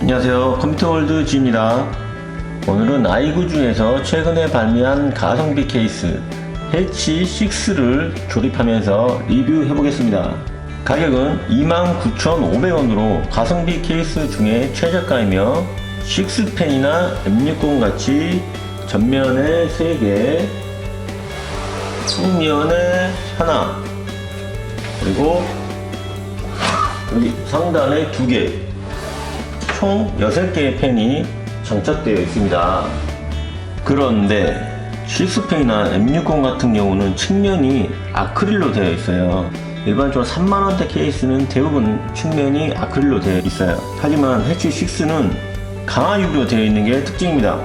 안녕하세요. 컴퓨터월드 G입니다. 오늘은 아이구즈에서 최근에 발매한 가성비 케이스 해치 6를 조립하면서 리뷰해 보겠습니다. 가격은 29,500원으로 가성비 케이스 중에 최저가이며 6펜이나 M60 같이 전면에 3개 측면에 하나 그리고 여기 상단에 2개 총 6개의 펜이 장착되어 있습니다. 그런데 실수펜이나 M60 같은 경우는 측면이 아크릴로 되어 있어요. 일반적으로 3만원대 케이스는 대부분 측면이 아크릴로 되어 있어요. 하지만 해치 6는 강화 유리로 되어 있는 게 특징입니다.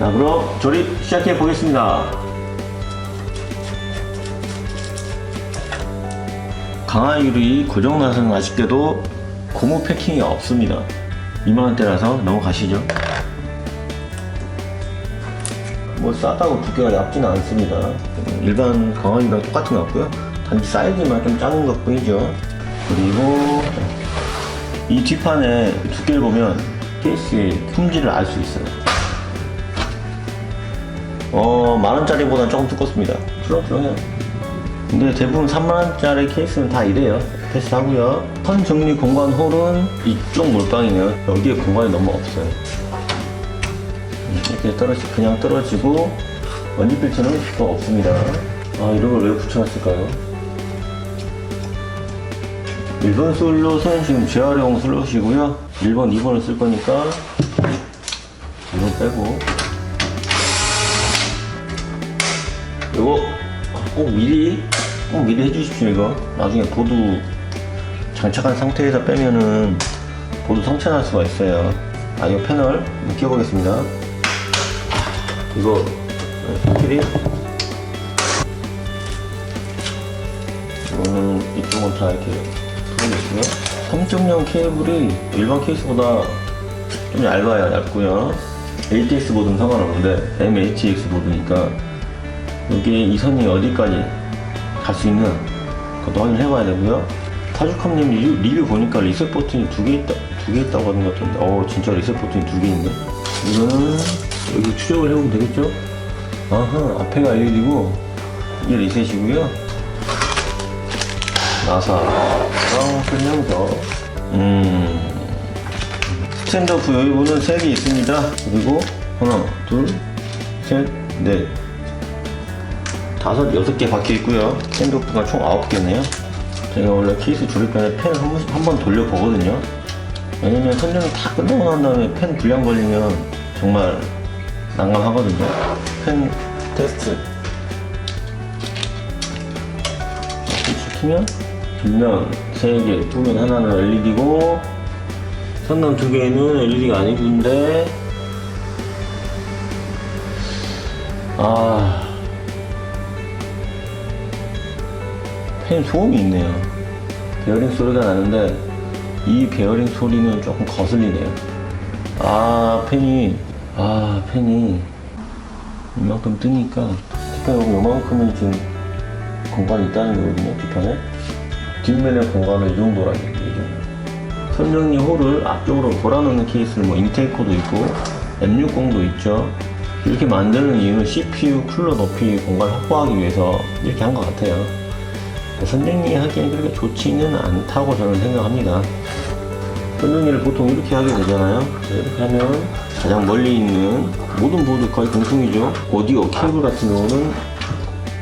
자, 그럼 조립 시작해 보겠습니다. 강화 유리 고정 나서는 아쉽게도 고무 패킹이 없습니다. 2만원대라서 넘어가시죠. 뭐 싸다고 두께가 얇지는 않습니다. 일반 강화유랑 똑같은 것 같고요. 단지 사이즈만 좀 작은 것 뿐이죠. 그리고 이 뒷판에 두께를 보면 케이스의 품질을 알 수 있어요. 어, 만원짜리보다는 조금 두껍습니다. 주렁주렁해요. 근데 대부분 3만원짜리 케이스는 다 이래요. 패스하고요. 선 정리 공간 홀은 이쪽 몰빵이네요. 여기에 공간이 너무 없어요. 이렇게 떨어지, 그냥 떨어지고, 원지 필터는 또 없습니다. 아, 이런 걸 왜 붙여놨을까요? 1번 슬롯은 지금 재활용 슬롯이고요. 1번, 2번을 쓸 거니까, 이건 빼고. 요거 꼭 미리 꼭 미리 해주십시오 이거 나중에 보드 장착한 상태에서 빼면은 보드 성체날 수가 있어요. 아 이거 패널 끼워보겠습니다. 이거 스킬이 이거는 이쪽은 다 이렇게 풀어주시고요. 3.0 케이블이 일반 케이스보다 좀 얇아요 얇고요. ATX 보드는 상관없는데 MHX 보드니까 여기에 이 선이 어디까지 갈 수 있는 그것도 확인해 봐야 되고요. 타주컴님 리뷰, 리뷰 보니까 리셋 버튼이 두 개 있다, 두 개 있다고 하는 것 같은데, 어, 진짜 리셋 버튼이 두 개 있네. 이거는 여기 추적을 해보면 되겠죠? 아하, 앞에가 LED고, 이게 리셋이고요. 나사랑 설명서, 음, 스탠드오프 여기보는 세개 있습니다. 그리고 하나, 둘, 셋, 넷, 다섯, 여섯 개 박혀 있고요. 샌드오프가 총 아홉 개네요. 제가 원래 케이스 조립 전에 펜을 한 번 돌려보거든요. 왜냐면 선정이 다 끝나고 난 다음에 펜 불량 걸리면 정말 난감하거든요. 펜 테스트. 시키면 뒷면 세 개, 두면 하나는 LED고 선남 두 개는 LED가 아니군데 아 펜 소음이 있네요. 베어링 소리가 나는데 이 베어링 소리는 조금 거슬리네요. 아 펜이 아 펜이 이만큼 뜨니까 뒷판 여기 요만큼은 지금 공간이 있다는 거거든요. 뒷판에 뒷면의 공간은 이 정도라는 얘기죠. 선정리 홀을 앞쪽으로 돌아놓는 케이스는 뭐 인테이커도 있고 M60도 있죠. 이렇게 만드는 이유는 CPU 쿨러 높이 공간 확보하기 위해서 이렇게 한 것 같아요. 선정리 하기엔 그렇게 좋지는 않다고 저는 생각합니다. 선정리를 보통 이렇게 하게 되잖아요. 이렇게 하면 가장 멀리 있는 모든 보드 거의 공통이죠. 오디오 케이블 같은 경우는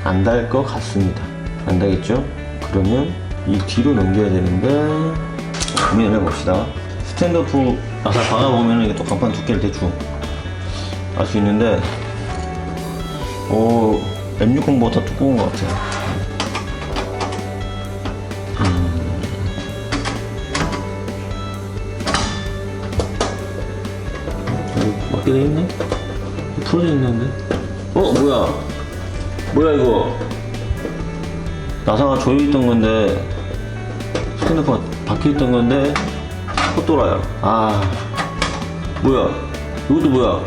안 달 것 같습니다. 안 달겠죠? 그러면 이 뒤로 넘겨야 되는데 고민을 해봅시다. 스탠드오프 나사 박아보면 이게 또 간판 두께를 대충 알 수 있는데 오 M60보다 두꺼운 것 같아요. 어, 맞게 돼 있네? 풀어져 있는데? 어, 뭐야? 뭐야, 이거? 나사가 조여 있던 건데, 스탠드가 박혀 있던 건데, 헛돌아요. 아, 뭐야? 이것도 뭐야?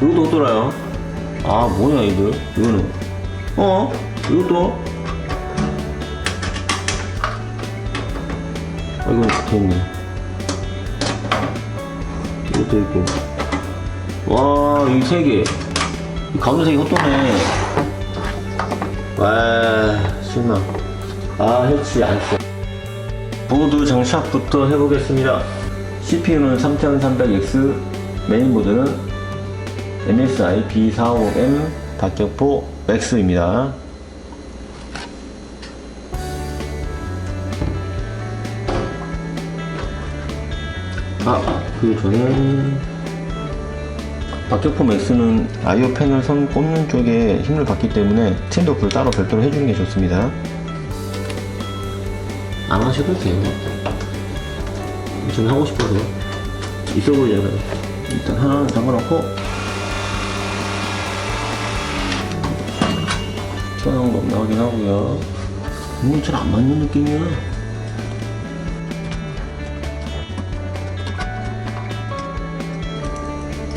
이것도 헛돌아요. 아, 뭐야, 이들? 이거는. 어? 이것도? 아, 이건 붙어있네. 이것도 있고. 와, 이 세 개. 이 가운데 세 개 헛도네. 와, 실망. 아, 해치 안 써. 보드 장착부터 해보겠습니다. CPU는 3300X, 메인보드는 MSI B450M 박격포 맥스입니다. 아, 그 전에 박격포 맥스는 아이오 패널 선 꽂는 쪽에 힘을 받기 때문에 스탠드오프를 따로 별도로 해주는 게 좋습니다. 안 하셔도 돼요. 저는 하고 싶어서 있어 보이잖아요. 일단 하나는 잠궈놓고 튀어나온 거 확인 하고요. 이건 잘안 맞는 느낌이야.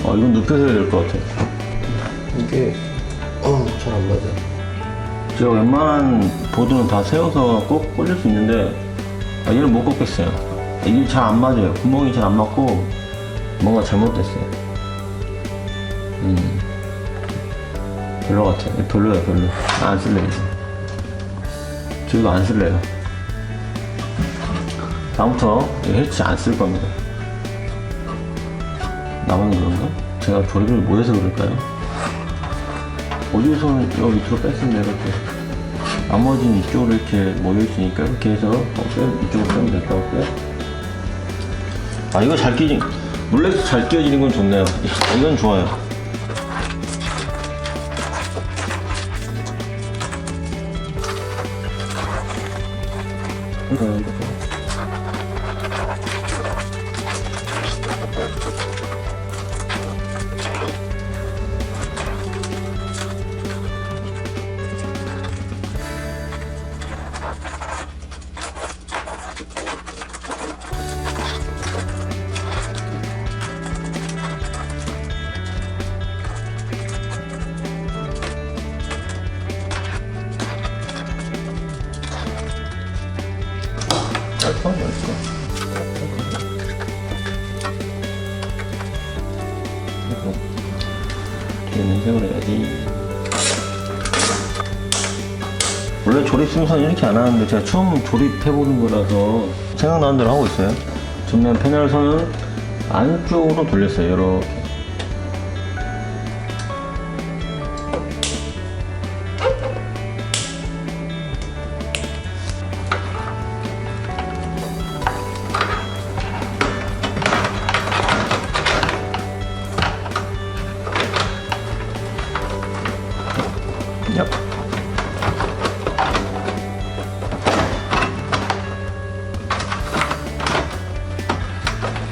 아 이건 눕혀서 해야 될 것 같아. 이게 어잘 안 맞아. 제가 웬만한 보드는 다 세워서 꼭 꽂을 수 있는데 아, 얘는 못 꽂겠어요. 이게 잘 안 맞아요. 구멍이 잘 안 맞고 뭔가 잘못됐어요. 음. 별로 같아. 이거 별로야 별로. 안 쓸래 이제. 저 이거 안 쓸래요. 다음부터 이 해치 안 쓸 겁니다. 나만 그런가? 제가 조립을 못해서 그럴까요? 어디서는 여기 밑으로 뺐으면 이렇게 나머지는 이쪽으로 이렇게 모여있으니까 이렇게 해서 어, 빼- 이쪽으로 빼면 될 것 같고요 아 이거 잘 끼지 물렉스 잘 끼워지는 건 좋네요 이건 좋아요 깔 그리고 뒤에는 해야지. 원래 조립 순서는 이렇게 안 하는데 제가 처음 조립해보는 거라서 생각나는 대로 하고 있어요. 전면 패널 선은 안쪽으로 돌렸어요. 이렇게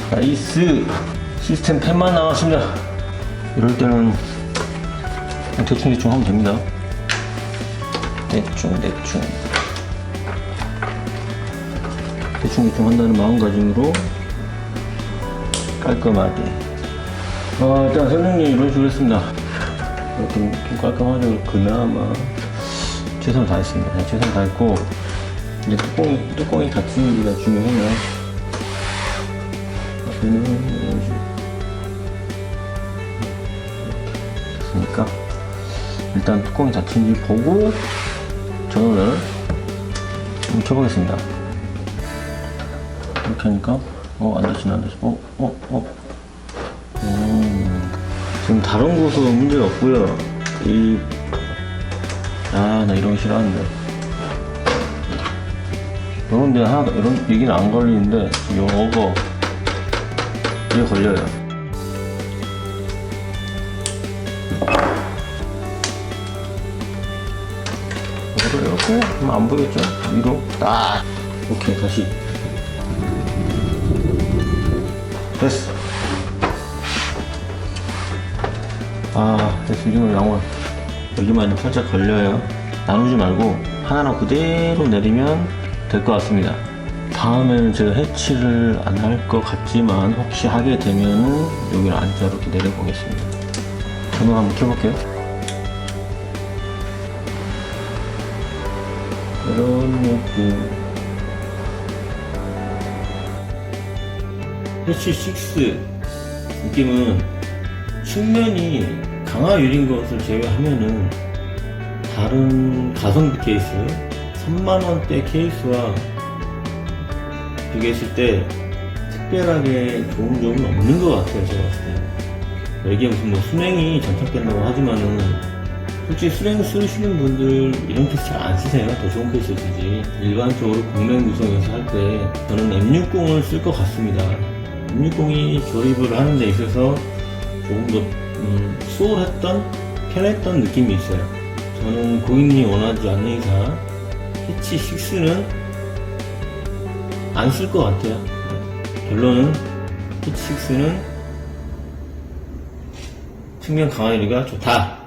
나이스 시스템 펜만 나왔습니다. 이럴 때는 그냥 대충 대충 하면 됩니다. 대충 대충. 대충 대충 한다는 마음가짐으로 깔끔하게. 어, 일단 설명님 이런 식으로 했습니다. 이렇게 좀 깔끔하죠 그나마 최선을 다했습니다. 최선을 다했고 이제 뚜껑이, 뚜껑이 닫히기가 중요해요 이런 식으로 됐으니까 일단 뚜껑이 닫힌지 보고 전원을 좀 켜보겠습니다 이렇게 하니까 어 안 닫히네 안 닫히네 어 어, 어. 음, 지금 다른 곳은 문제가 없고요 이 아, 나 이런 거 싫어하는데. 이런 데 하나도, 이런, 얘기는 안 걸리는데, 요거, 이게 걸려요. 이거를 이렇게 하면 안 보이겠죠? 위로 딱. 오케이, 다시. 됐어. 아, 됐어. 이 정도 양호. 여기만 좀 살짝 걸려요. 나누지 말고 하나로 그대로 내리면 될 것 같습니다. 다음에는 제가 해치를 안 할 것 같지만 혹시 하게 되면은 여기를 안자로 이렇게 내려보겠습니다. 전원 한번 켜볼게요. 이런 느낌. 해치 6 느낌은 측면이 강화 유리인 것을 제외하면은 다른 가성비 케이스 3만원대 케이스와 비교했을 때 특별하게 좋은 점은 없는 것 같아요 제가 봤을 때 이게 무슨 뭐 수냉이 전착된다고 하지만은 솔직히 수냉 쓰시는 분들 이런 케이스 잘 안 쓰세요. 더 좋은 케이스 쓰지. 일반적으로 공랭 구성에서 할 때 저는 M60을 쓸 것 같습니다. M60이 조립을 하는 데 있어서 조금 더 음, 수월했던 편했던 느낌이 있어요. 저는 고객님이 원하지 않는 이상 패치 6는 안 쓸 것 같아요. 결론은 패치 6는 측면 강화율이가 좋다.